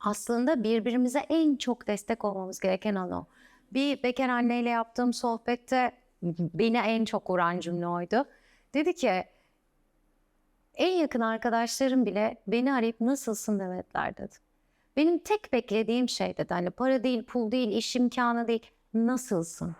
Aslında birbirimize en çok destek olmamız gereken an o. Bir bekar anneyle yaptığım sohbette beni en çok vuran cümle oydu. Dedi ki en yakın arkadaşlarım bile beni arayıp nasılsın demediler dedi. Benim tek beklediğim şey dedi hani para değil, pul değil, iş imkanı değil, nasılsın?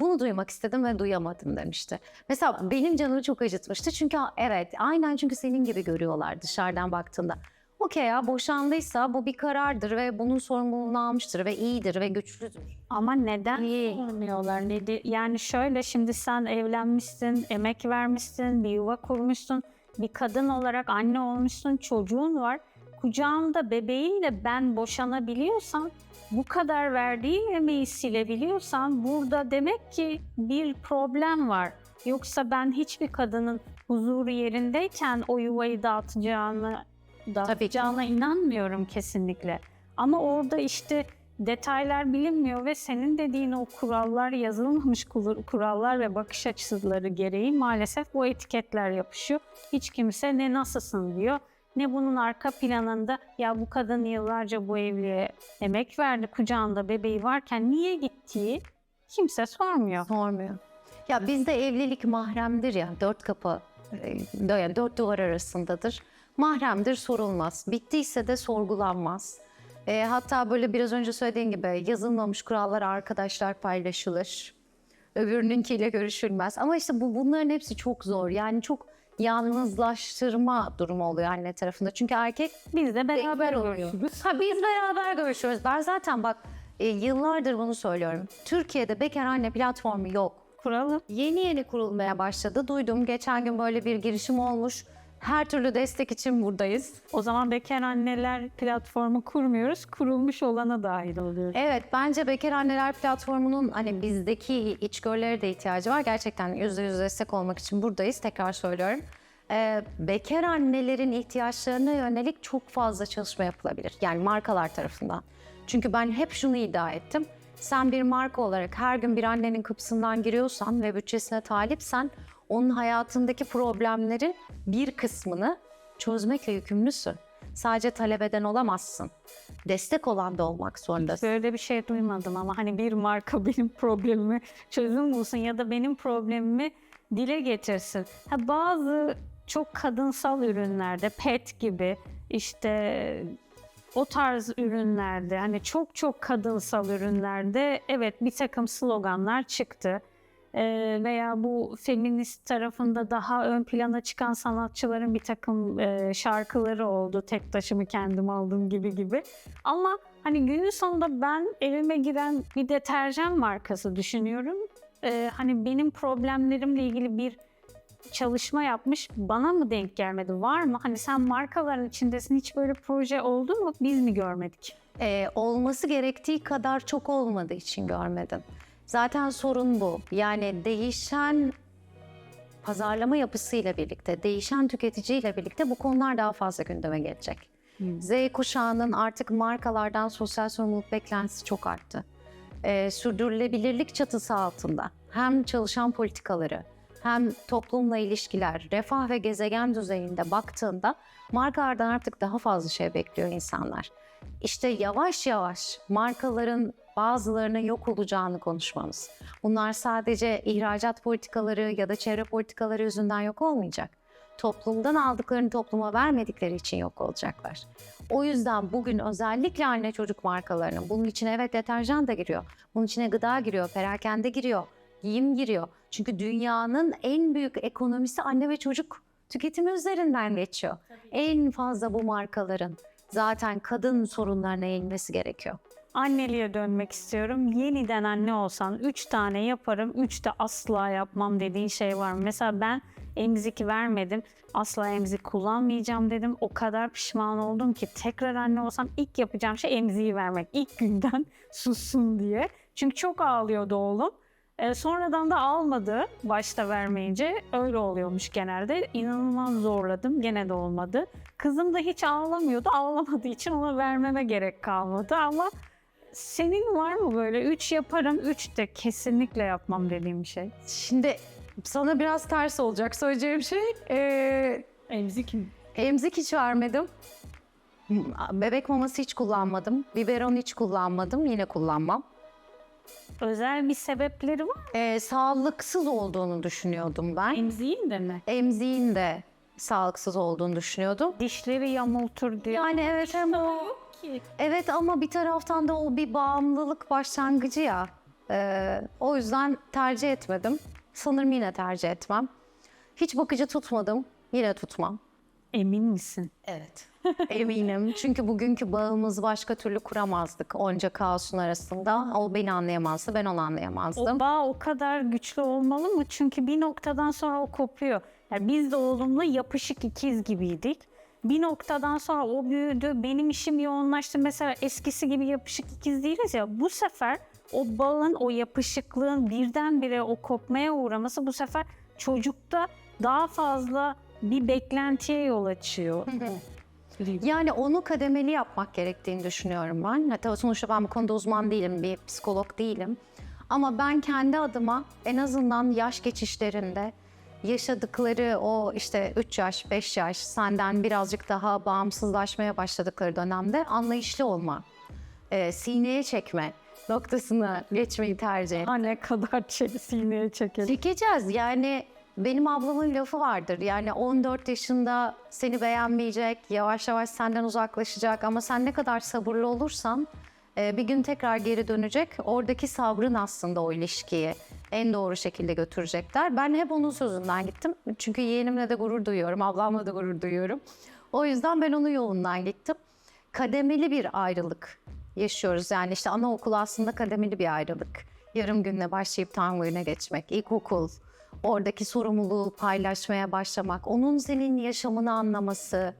Bunu duymak istedim ve duyamadım demişti. Mesela benim canımı çok acıtmıştı. Çünkü evet aynen çünkü senin gibi görüyorlar dışarıdan baktığında. Okey ya boşandıysa bu bir karardır ve bunun sorumluluğunu almıştır ve iyidir ve güçlüdür. Ama neden İyi. sormuyorlar? Ne di- Yani şöyle şimdi sen evlenmişsin, emek vermişsin, bir yuva kurmuşsun. Bir kadın olarak anne olmuşsun, çocuğun var. Kucağında bebeğinle ben boşanabiliyorsam, bu kadar verdiğin emeği silebiliyorsan burada demek ki bir problem var. Yoksa ben hiçbir kadının huzuru yerindeyken o yuvayı dağıtacağını dağıtacağına inanmıyorum kesinlikle. Ama orada işte detaylar bilinmiyor ve senin dediğin o kurallar, yazılmamış kur- kurallar ve bakış açıları gereği maalesef bu etiketler yapışıyor. Hiç kimse ne nasılsın diyor, ne bunun arka planında ya bu kadın yıllarca bu evliliğe emek verdi, kucağında bebeği varken niye gittiği kimse sormuyor. Sormuyor. Ya bizde evlilik mahremdir ya dört kapı e, yani dört duvar arasındadır. Mahremdir sorulmaz. Bittiyse de sorgulanmaz. E, hatta böyle biraz önce söylediğin gibi yazılmamış kurallar arkadaşlar paylaşılır. Öbürününkiyle görüşülmez. Ama işte bu bunların hepsi çok zor. Yani çok yalnızlaştırma durumu oluyor anne tarafında. Çünkü erkek Biz de beraber oluyor. Ha, biz beraber görüşüyoruz. Ben zaten bak e, yıllardır bunu söylüyorum. Türkiye'de bekar anne platformu yok. Kuralı Yeni yeni kurulmaya başladı. Duydum geçen gün böyle bir girişim olmuş. Her türlü destek için buradayız. o zaman bekar anneler platformu kurmuyoruz, kurulmuş olana dahil oluyoruz. Evet bence Bekar Anneler platformunun hani bizdeki içgörülere de ihtiyacı var. Gerçekten yüzde yüz destek olmak için buradayız. Tekrar söylüyorum. Ee, bekar annelerin ihtiyaçlarına yönelik çok fazla çalışma yapılabilir. Yani markalar tarafından. Çünkü ben hep şunu iddia ettim. Sen bir marka olarak her gün bir annenin kapısından giriyorsan ve bütçesine talipsen onun hayatındaki problemlerin bir kısmını çözmekle yükümlüsün. Sadece talep eden olamazsın. Destek olan da olmak zorundasın. Böyle bir şey duymadım ama hani bir marka benim problemimi çözüm bulsun ya da benim problemimi dile getirsin. Ha bazı çok kadınsal ürünlerde pet gibi işte o tarz ürünlerde hani çok çok kadınsal ürünlerde evet bir takım sloganlar çıktı. Veya bu feminist tarafında daha ön plana çıkan sanatçıların bir takım şarkıları oldu. Tek taşımı kendim aldım gibi gibi. Ama hani günün sonunda ben evime giren bir deterjan markası düşünüyorum. Hani benim problemlerimle ilgili bir çalışma yapmış bana mı denk gelmedi? Var mı? Hani sen markaların içindesin hiç böyle proje oldu mu? Biz mi görmedik? Ee, olması gerektiği kadar çok olmadığı için görmedim. Zaten sorun bu. Yani değişen pazarlama yapısıyla birlikte, değişen tüketiciyle birlikte bu konular daha fazla gündeme gelecek. Z kuşağının artık markalardan sosyal sorumluluk beklentisi çok arttı. Ee, sürdürülebilirlik çatısı altında hem çalışan politikaları hem toplumla ilişkiler, refah ve gezegen düzeyinde baktığında markalardan artık daha fazla şey bekliyor insanlar. İşte yavaş yavaş markaların bazılarının yok olacağını konuşmamız. Bunlar sadece ihracat politikaları ya da çevre politikaları yüzünden yok olmayacak. Toplumdan aldıklarını topluma vermedikleri için yok olacaklar. O yüzden bugün özellikle anne çocuk markalarının bunun içine evet deterjan da giriyor. Bunun içine gıda giriyor, perakende giriyor, giyim giriyor. Çünkü dünyanın en büyük ekonomisi anne ve çocuk tüketimi üzerinden geçiyor. En fazla bu markaların zaten kadın sorunlarına eğilmesi gerekiyor. Anneliğe dönmek istiyorum. Yeniden anne olsan 3 tane yaparım, 3 de asla yapmam dediğin şey var mı? Mesela ben emzik vermedim. Asla emzik kullanmayacağım dedim. O kadar pişman oldum ki tekrar anne olsam ilk yapacağım şey emziği vermek. İlk günden sussun diye. Çünkü çok ağlıyordu oğlum. E, sonradan da almadı başta vermeyince. Öyle oluyormuş genelde. İnanılmaz zorladım. Gene de olmadı. Kızım da hiç ağlamıyordu. Ağlamadığı için ona vermeme gerek kalmadı ama senin var mı böyle 3 yaparım 3 de kesinlikle yapmam dediğim bir şey? Şimdi sana biraz ters olacak söyleyeceğim şey. Ee, Emzik mi? emzik hiç vermedim. Bebek maması hiç kullanmadım. Biberon hiç kullanmadım. Yine kullanmam. Özel bir sebepleri var mı? Ee, sağlıksız olduğunu düşünüyordum ben. Emziğin de mi? Emziğin de sağlıksız olduğunu düşünüyordum. Dişleri yamultur diyor. Yani evet ama ki. evet ama bir taraftan da o bir bağımlılık başlangıcı ya. Ee, o yüzden tercih etmedim. Sanırım yine tercih etmem. Hiç bakıcı tutmadım. Yine tutmam. Emin misin? Evet. Eminim. Çünkü bugünkü bağımız başka türlü kuramazdık onca kaosun arasında. O beni anlayamazdı, ben onu anlayamazdım. O bağ o kadar güçlü olmalı mı? Çünkü bir noktadan sonra o kopuyor. Yani biz de oğlumla yapışık ikiz gibiydik. Bir noktadan sonra o büyüdü, benim işim yoğunlaştı. Mesela eskisi gibi yapışık ikiz değiliz ya. Bu sefer o bağın, o yapışıklığın birdenbire o kopmaya uğraması bu sefer çocukta daha fazla bir beklentiye yol açıyor. Yani onu kademeli yapmak gerektiğini düşünüyorum ben. Hatta sonuçta ben bu konuda uzman değilim, bir psikolog değilim. Ama ben kendi adıma en azından yaş geçişlerinde yaşadıkları o işte 3 yaş, 5 yaş senden birazcık daha bağımsızlaşmaya başladıkları dönemde anlayışlı olma, e, sineye çekme noktasına geçmeyi tercih ettim. Ha ne kadar çe- sineye çekelim. Çekeceğiz yani benim ablamın lafı vardır. Yani 14 yaşında seni beğenmeyecek, yavaş yavaş senden uzaklaşacak ama sen ne kadar sabırlı olursan bir gün tekrar geri dönecek. Oradaki sabrın aslında o ilişkiyi en doğru şekilde götürecekler. Ben hep onun sözünden gittim. Çünkü yeğenimle de gurur duyuyorum, ablamla da gurur duyuyorum. O yüzden ben onun yolundan gittim. Kademeli bir ayrılık yaşıyoruz. Yani işte anaokul aslında kademeli bir ayrılık. Yarım günle başlayıp tam gününe geçmek, ilkokul, oradaki sorumluluğu paylaşmaya başlamak, onun senin yaşamını anlaması,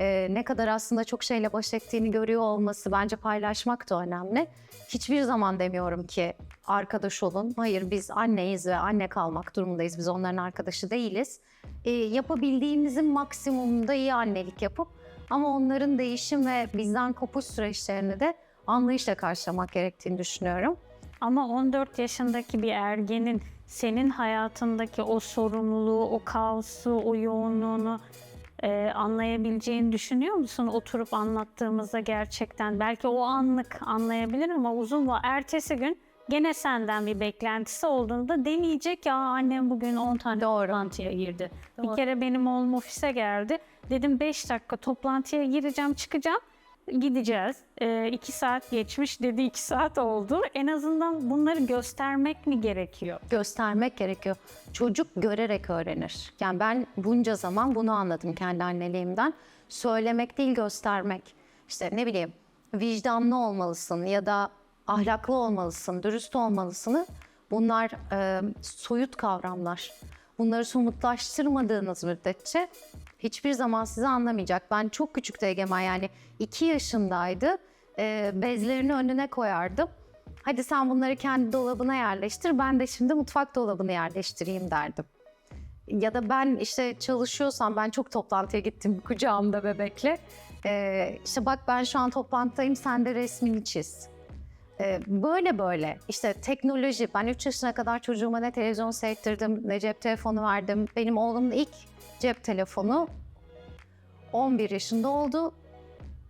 e, ne kadar aslında çok şeyle baş ettiğini görüyor olması bence paylaşmak da önemli. Hiçbir zaman demiyorum ki arkadaş olun. Hayır biz anneyiz ve anne kalmak durumundayız. Biz onların arkadaşı değiliz. E, yapabildiğimizin maksimumunda iyi annelik yapıp ama onların değişim ve bizden kopuş süreçlerini de anlayışla karşılamak gerektiğini düşünüyorum. Ama 14 yaşındaki bir ergenin senin hayatındaki o sorumluluğu, o kaosu, o yoğunluğunu e, anlayabileceğini düşünüyor musun? Oturup anlattığımızda gerçekten belki o anlık anlayabilir ama uzun va ertesi gün gene senden bir beklentisi olduğunda deneyecek ya annem bugün 10 tane Doğru. toplantıya girdi. Doğru. Bir kere benim oğlum ofise geldi. Dedim 5 dakika toplantıya gireceğim çıkacağım. Gideceğiz. 2 saat geçmiş dedi 2 saat oldu. En azından bunları göstermek mi gerekiyor? göstermek gerekiyor. Çocuk görerek öğrenir. Yani ben bunca zaman bunu anladım kendi anneliğimden. Söylemek değil göstermek. İşte ne bileyim vicdanlı olmalısın ya da ahlaklı olmalısın, dürüst olmalısın. Bunlar e, soyut kavramlar. Bunları somutlaştırmadığınız müddetçe hiçbir zaman sizi anlamayacak. Ben çok küçüktü Egemen yani 2 yaşındaydı. E, bezlerini önüne koyardım. Hadi sen bunları kendi dolabına yerleştir. Ben de şimdi mutfak dolabına yerleştireyim derdim. Ya da ben işte çalışıyorsam ben çok toplantıya gittim kucağımda bebekle. Ee, işte bak ben şu an toplantıdayım sen de resmini çiz. Ee, böyle böyle işte teknoloji ben 3 yaşına kadar çocuğuma ne televizyon seyrettirdim ne cep telefonu verdim. Benim oğlumun ilk cep telefonu 11 yaşında oldu.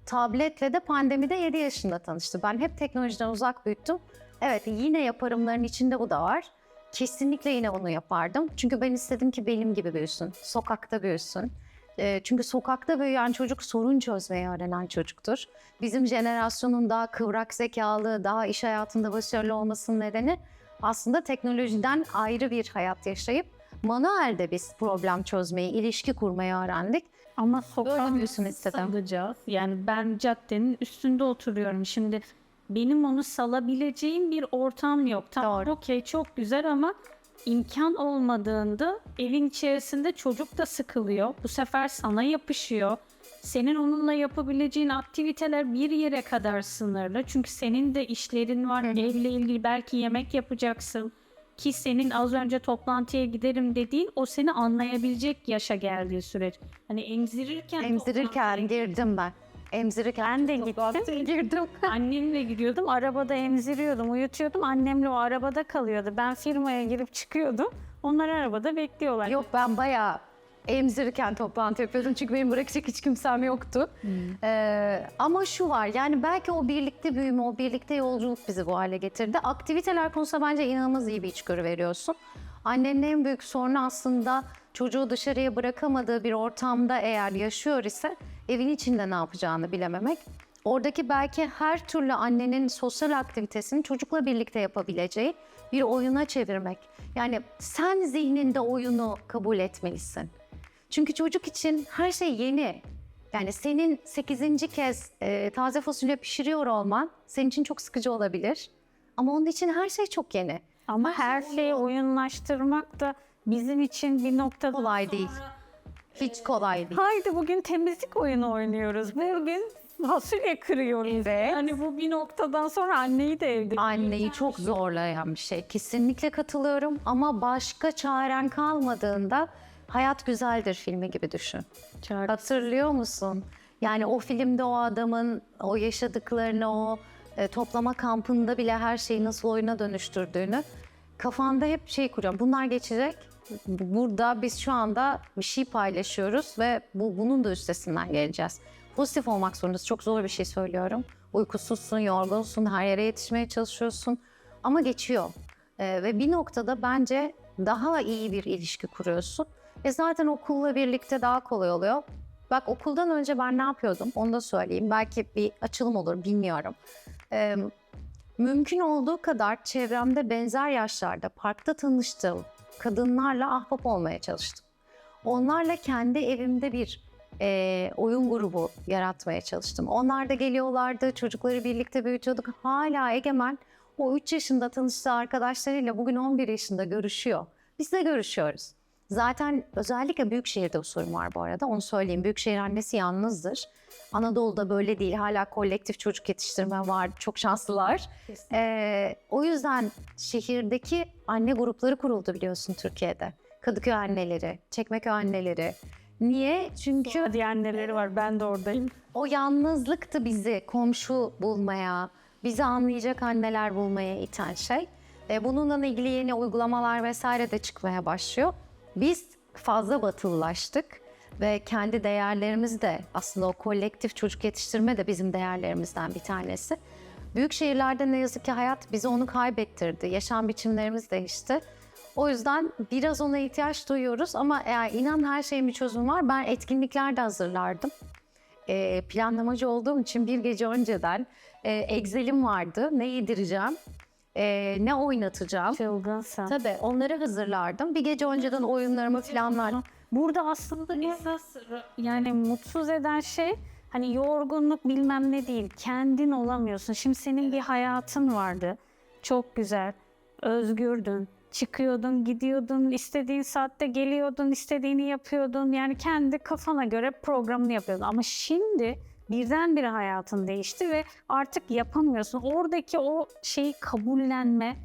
Tabletle de pandemide 7 yaşında tanıştı. Ben hep teknolojiden uzak büyüttüm. Evet yine yaparımların içinde bu da var. Kesinlikle yine onu yapardım. Çünkü ben istedim ki benim gibi büyüsün. Sokakta büyüsün. Ee, çünkü sokakta büyüyen çocuk sorun çözmeyi öğrenen çocuktur. Bizim jenerasyonun daha kıvrak zekalı, daha iş hayatında başarılı olmasının nedeni aslında teknolojiden ayrı bir hayat yaşayıp manuelde biz problem çözmeyi, ilişki kurmayı öğrendik. Ama istedim. salacağız. Yani ben caddenin üstünde oturuyorum. Şimdi benim onu salabileceğim bir ortam yok. Tamam okey çok güzel ama imkan olmadığında evin içerisinde çocuk da sıkılıyor. Bu sefer sana yapışıyor. Senin onunla yapabileceğin aktiviteler bir yere kadar sınırlı. Çünkü senin de işlerin var. Evle ilgili belki yemek yapacaksın. Ki senin az önce toplantıya giderim dediğin o seni anlayabilecek yaşa geldiği süreç. Hani emzirirken Emzirirken girdim ben. Emzirirken Ben de gittim. girdim. Annemle gidiyordum. Arabada emziriyordum, uyutuyordum. Annemle o arabada kalıyordu. Ben firmaya girip çıkıyordum. Onlar arabada bekliyorlar. Yok ben bayağı emzirirken toplantı yapıyordum çünkü benim bırakacak hiç kimsem yoktu. Ee, ama şu var yani belki o birlikte büyüme, o birlikte yolculuk bizi bu hale getirdi. Aktiviteler konusunda bence inanılmaz iyi bir içgörü veriyorsun. Annenin en büyük sorunu aslında çocuğu dışarıya bırakamadığı bir ortamda eğer yaşıyor ise evin içinde ne yapacağını bilememek. Oradaki belki her türlü annenin sosyal aktivitesini çocukla birlikte yapabileceği bir oyuna çevirmek. Yani sen zihninde oyunu kabul etmelisin. Çünkü çocuk için her şey yeni. Yani senin 8. kez e, taze fasulye pişiriyor olman senin için çok sıkıcı olabilir. Ama onun için her şey çok yeni. Ama her şeyi oyunlaştırmak da bizim için bir noktada Kolay değil. Hiç kolay değil. Haydi bugün temizlik oyunu oynuyoruz. Bugün fasulye kırıyoruz. Evet. Hani bu bir noktadan sonra anneyi de evde. Anneyi çok zorlayan bir şey. Kesinlikle katılıyorum ama başka çaren kalmadığında Hayat Güzeldir filmi gibi düşün. Hatırlıyor musun? Yani o filmde o adamın o yaşadıklarını, o e, toplama kampında bile her şeyi nasıl oyuna dönüştürdüğünü kafanda hep şey kuruyorum. Bunlar geçecek. Burada biz şu anda bir şey paylaşıyoruz ve bu bunun da üstesinden geleceğiz. Pozitif olmak zorundasın. Çok zor bir şey söylüyorum. Uykusuzsun, yorgunsun, her yere yetişmeye çalışıyorsun. Ama geçiyor. E, ve bir noktada bence daha iyi bir ilişki kuruyorsun. Ve zaten okulla birlikte daha kolay oluyor. Bak okuldan önce ben ne yapıyordum onu da söyleyeyim. Belki bir açılım olur bilmiyorum. Ee, mümkün olduğu kadar çevremde benzer yaşlarda parkta tanıştığım kadınlarla ahbap olmaya çalıştım. Onlarla kendi evimde bir e, oyun grubu yaratmaya çalıştım. Onlar da geliyorlardı, çocukları birlikte büyütüyorduk. Hala Egemen o 3 yaşında tanıştığı arkadaşlarıyla bugün 11 yaşında görüşüyor. Biz de görüşüyoruz. Zaten özellikle büyük şehirde bu sorun var bu arada. Onu söyleyeyim. Büyükşehir annesi yalnızdır. Anadolu'da böyle değil. Hala kolektif çocuk yetiştirme var. Çok şanslılar. Ee, o yüzden şehirdeki anne grupları kuruldu biliyorsun Türkiye'de. Kadıköy anneleri, Çekmeköy anneleri. Niye? Çünkü Hadi anneleri var ben de oradayım. o yalnızlıktı bizi komşu bulmaya, bizi anlayacak anneler bulmaya iten şey. Bununla ilgili yeni uygulamalar vesaire de çıkmaya başlıyor. Biz fazla batılılaştık ve kendi değerlerimiz de aslında o kolektif çocuk yetiştirme de bizim değerlerimizden bir tanesi. Büyük şehirlerde ne yazık ki hayat bize onu kaybettirdi. Yaşam biçimlerimiz değişti. O yüzden biraz ona ihtiyaç duyuyoruz ama eğer inan her şeyin bir çözümü var. Ben etkinlikler de hazırlardım e, planlamacı olduğum için bir gece önceden e, Excel'im vardı. Ne yedireceğim, e, ne oynatacağım. Çılgınsın. Tabii onları hazırlardım. Bir gece önceden oyunlarımı planlardım. Burada aslında esas yani mutsuz eden şey hani yorgunluk bilmem ne değil. Kendin olamıyorsun. Şimdi senin bir hayatın vardı. Çok güzel. Özgürdün. Çıkıyordun, gidiyordun, istediğin saatte geliyordun, istediğini yapıyordun. Yani kendi kafana göre programını yapıyordun. Ama şimdi birdenbire hayatın değişti ve artık yapamıyorsun. Oradaki o şeyi kabullenme,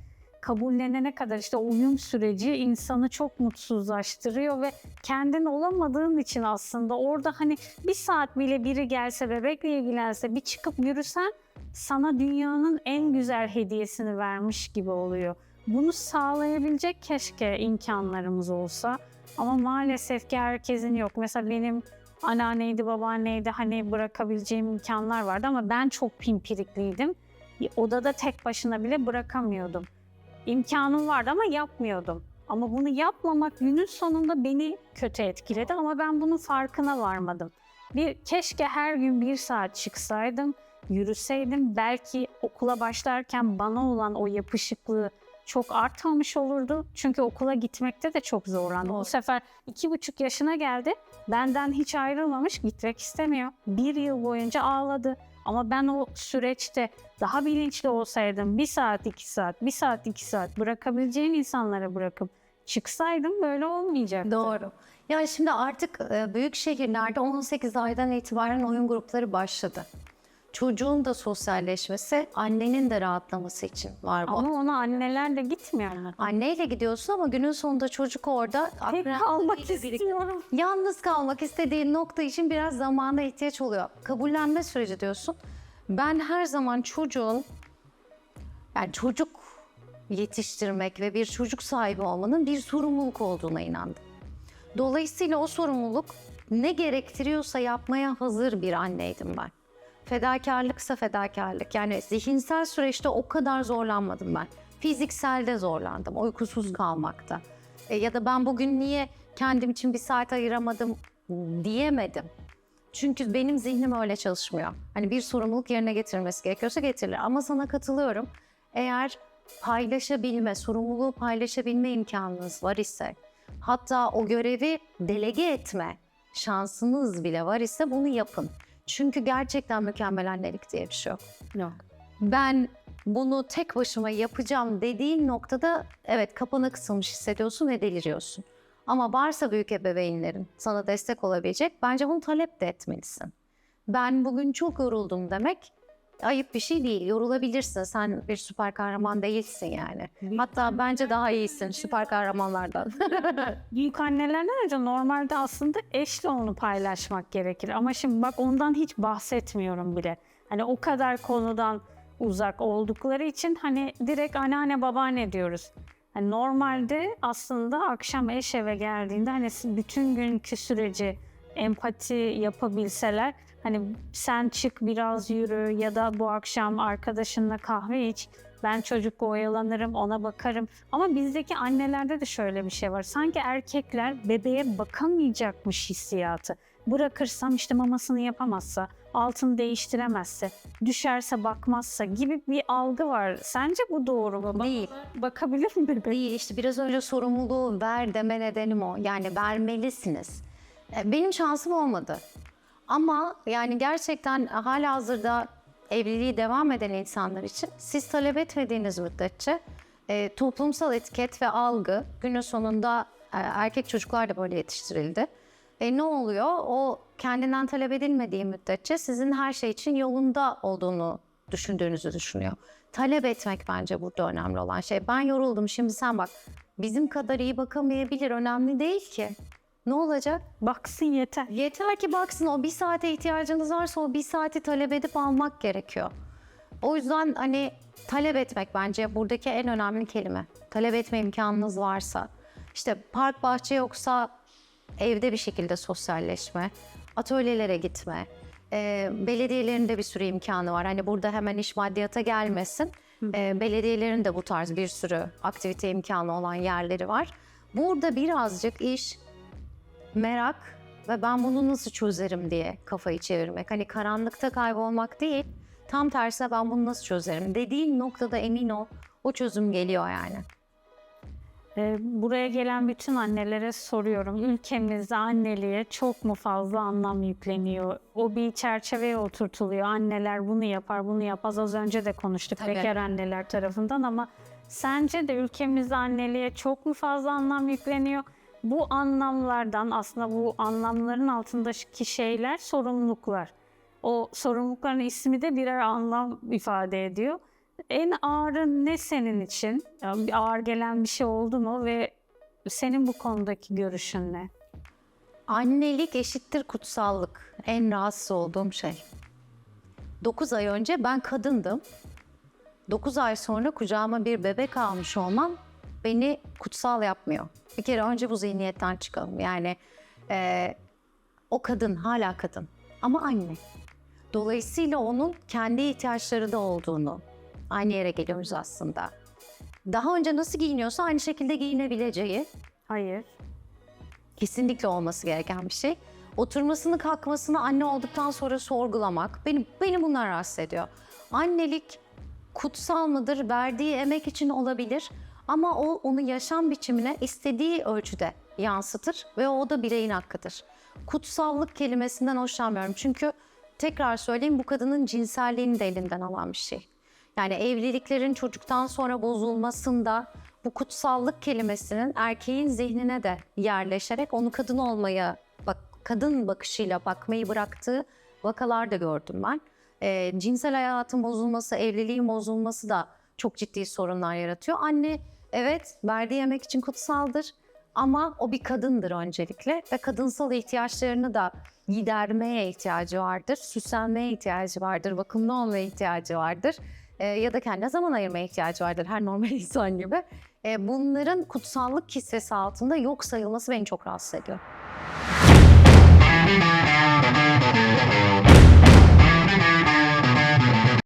kabullenene kadar işte uyum süreci insanı çok mutsuzlaştırıyor ve kendin olamadığın için aslında orada hani bir saat bile biri gelse bebekle ilgilense bir çıkıp yürüsen sana dünyanın en güzel hediyesini vermiş gibi oluyor. Bunu sağlayabilecek keşke imkanlarımız olsa ama maalesef ki herkesin yok. Mesela benim anneanneydi, babaanneydi hani bırakabileceğim imkanlar vardı ama ben çok pimpirikliydim. Bir Odada tek başına bile bırakamıyordum imkanım vardı ama yapmıyordum. Ama bunu yapmamak günün sonunda beni kötü etkiledi ama ben bunun farkına varmadım. Bir keşke her gün bir saat çıksaydım, yürüseydim belki okula başlarken bana olan o yapışıklığı çok artmamış olurdu. Çünkü okula gitmekte de çok zorlandım. Bu sefer iki buçuk yaşına geldi. Benden hiç ayrılmamış, gitmek istemiyor. Bir yıl boyunca ağladı. Ama ben o süreçte daha bilinçli olsaydım bir saat iki saat, bir saat iki saat bırakabileceğin insanlara bırakıp çıksaydım böyle olmayacaktı. Doğru. Yani şimdi artık e, büyük şehirlerde 18 aydan itibaren oyun grupları başladı. Çocuğun da sosyalleşmesi, annenin de rahatlaması için var bu. Ama ona anneler de gitmiyor mu? Anneyle gidiyorsun ama günün sonunda çocuk orada Tek kalmak istiyorum. Yalnız kalmak istediğin nokta için biraz zamana ihtiyaç oluyor. Kabullenme süreci diyorsun. Ben her zaman çocuğun, yani çocuk yetiştirmek ve bir çocuk sahibi olmanın bir sorumluluk olduğuna inandım. Dolayısıyla o sorumluluk ne gerektiriyorsa yapmaya hazır bir anneydim ben. Fedakarlıksa fedakarlık. Yani zihinsel süreçte o kadar zorlanmadım ben. Fizikselde zorlandım, uykusuz kalmakta. E, ya da ben bugün niye kendim için bir saat ayıramadım diyemedim. Çünkü benim zihnim öyle çalışmıyor. Hani bir sorumluluk yerine getirilmesi gerekiyorsa getirilir. Ama sana katılıyorum. Eğer paylaşabilme, sorumluluğu paylaşabilme imkanınız var ise, hatta o görevi delege etme şansınız bile var ise bunu yapın. Çünkü gerçekten mükemmel annelik diye bir şey yok. Yok. Ben bunu tek başıma yapacağım dediğin noktada evet kapana kısılmış hissediyorsun ve deliriyorsun. Ama varsa büyük ebeveynlerin sana destek olabilecek bence bunu talep de etmelisin. Ben bugün çok yoruldum demek ayıp bir şey değil. Yorulabilirsin. Sen bir süper kahraman değilsin yani. Hatta bence daha iyisin süper kahramanlardan. Büyük annelerden önce normalde aslında eşle onu paylaşmak gerekir. Ama şimdi bak ondan hiç bahsetmiyorum bile. Hani o kadar konudan uzak oldukları için hani direkt anneanne babaanne diyoruz. Hani normalde aslında akşam eş eve geldiğinde hani bütün günkü süreci empati yapabilseler hani sen çık biraz yürü ya da bu akşam arkadaşınla kahve iç ben çocukla oyalanırım ona bakarım ama bizdeki annelerde de şöyle bir şey var sanki erkekler bebeğe bakamayacakmış hissiyatı bırakırsam işte mamasını yapamazsa altını değiştiremezse düşerse bakmazsa gibi bir algı var sence bu doğru mu? Değil. Bakabilir mi bebeğe? Değil işte biraz önce sorumluluğu ver deme nedenim o. Yani vermelisiniz. E, Benim şansım olmadı. Ama yani gerçekten hala hazırda evliliği devam eden insanlar için siz talep etmediğiniz müddetçe e, toplumsal etiket ve algı günün sonunda e, erkek çocuklar da böyle yetiştirildi. E, ne oluyor? O kendinden talep edilmediği müddetçe sizin her şey için yolunda olduğunu düşündüğünüzü düşünüyor. Talep etmek bence burada önemli olan şey. Ben yoruldum şimdi sen bak. Bizim kadar iyi bakamayabilir önemli değil ki. Ne olacak? Baksın yeter. Yeter ki baksın o bir saate ihtiyacınız varsa o bir saati talep edip almak gerekiyor. O yüzden hani talep etmek bence buradaki en önemli kelime. Talep etme imkanınız varsa. İşte park bahçe yoksa evde bir şekilde sosyalleşme, atölyelere gitme. Ee, belediyelerin de bir sürü imkanı var. Hani burada hemen iş maddiyata gelmesin. Ee, belediyelerin de bu tarz bir sürü aktivite imkanı olan yerleri var. Burada birazcık iş merak ve ben bunu nasıl çözerim diye kafayı çevirmek. Hani karanlıkta kaybolmak değil, tam tersine ben bunu nasıl çözerim dediğin noktada emin ol o çözüm geliyor yani. Ee, Buraya gelen bütün annelere soruyorum. Ülkemizde anneliğe çok mu fazla anlam yükleniyor? O bir çerçeveye oturtuluyor. Anneler bunu yapar, bunu yapmaz. Az önce de konuştuk Tabii. bekar anneler tarafından ama sence de ülkemizde anneliğe çok mu fazla anlam yükleniyor? Bu anlamlardan aslında bu anlamların altındaki şeyler sorumluluklar. O sorumlulukların ismi de birer anlam ifade ediyor. En ağırı ne senin için? Yani ağır gelen bir şey oldu mu ve senin bu konudaki görüşün ne? Annelik eşittir kutsallık. En rahatsız olduğum şey. 9 ay önce ben kadındım. 9 ay sonra kucağıma bir bebek almış olmam beni kutsal yapmıyor. Bir kere önce bu zihniyetten çıkalım. Yani eee, o kadın hala kadın ama anne. Dolayısıyla onun kendi ihtiyaçları da olduğunu aynı yere geliyoruz aslında. Daha önce nasıl giyiniyorsa aynı şekilde giyinebileceği Hayır. kesinlikle olması gereken bir şey. Oturmasını kalkmasını anne olduktan sonra sorgulamak beni, beni bunlar rahatsız ediyor. Annelik kutsal mıdır? Verdiği emek için olabilir. Ama o onu yaşam biçimine istediği ölçüde yansıtır ve o da bireyin hakkıdır. Kutsallık kelimesinden hoşlanmıyorum. Çünkü tekrar söyleyeyim bu kadının cinselliğini de elinden alan bir şey. Yani evliliklerin çocuktan sonra bozulmasında bu kutsallık kelimesinin erkeğin zihnine de yerleşerek onu kadın olmaya, bak kadın bakışıyla bakmayı bıraktığı vakalar da gördüm ben. Ee, cinsel hayatın bozulması, evliliğin bozulması da çok ciddi sorunlar yaratıyor. Anne evet verdiği emek için kutsaldır ama o bir kadındır öncelikle ve kadınsal ihtiyaçlarını da gidermeye ihtiyacı vardır, süslenmeye ihtiyacı vardır, bakımlı olmaya ihtiyacı vardır. e, ya da kendine zaman ayırmaya ihtiyacı vardır her normal insan gibi. E, bunların kutsallık kisvesi altında yok sayılması beni çok rahatsız ediyor.